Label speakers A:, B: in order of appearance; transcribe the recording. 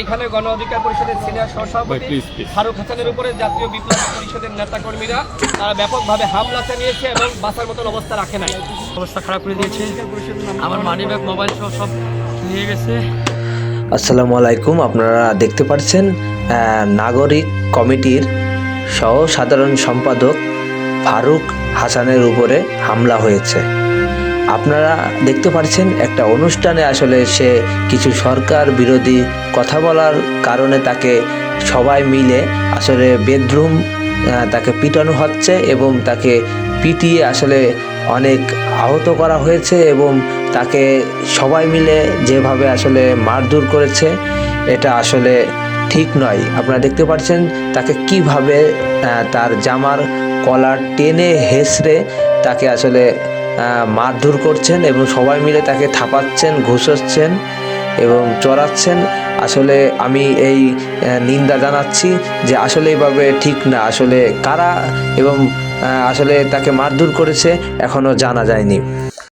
A: এখানে গণ অধিকার পরিষদের সিনিয়র সহসভাপতি. ফারুক হাসানের উপরে জাতীয় বিপ্লবী পরিষদের নেতাকর্মীরা তারা ব্যাপকভাবে হামলা চালিয়েছে এবং বাঁচার মতন অবস্থা রাখে নাই।
B: অবস্থা খারাপ করে দিয়েছে। আমার মানি ব্যাগ মোবাইল সহ সব নিয়ে গেছে।
C: আসসালামু আলাইকুম আপনারা দেখতে পাচ্ছেন আহ, নাগরিক কমিটির সহ সাধারণ সম্পাদক ফারুক হাসানের উপরে হামলা হয়েছে। আপনারা দেখতে পাচ্ছেন একটা অনুষ্ঠানে আসলে সে কিছু সরকার বিরোধী কথা বলার কারণে তাকে সবাই মিলে আসলে বেডরুম তাকে পিটানো হচ্ছে এবং তাকে পিটিয়ে আসলে অনেক আহত করা হয়েছে এবং তাকে সবাই মিলে যেভাবে আসলে মারধর করেছে, এটা আসলে ঠিক নয়। আপনারা দেখতে পাচ্ছেন তাকে কীভাবে তার জামার কলার টেনে হেসড়ে তাকে আসলে মারধর করছেন এবং সবাই মিলে তাকে থাপাচ্ছেন, ঘুষাচ্ছেন এবং চড়াচ্ছেন। আসলে আমি এই নিন্দা জানাচ্ছি যে আসলে এইভাবে ঠিক না। আসলে কারা এবং আসলে তাকে মারধর করেছে এখনও জানা যায়নি।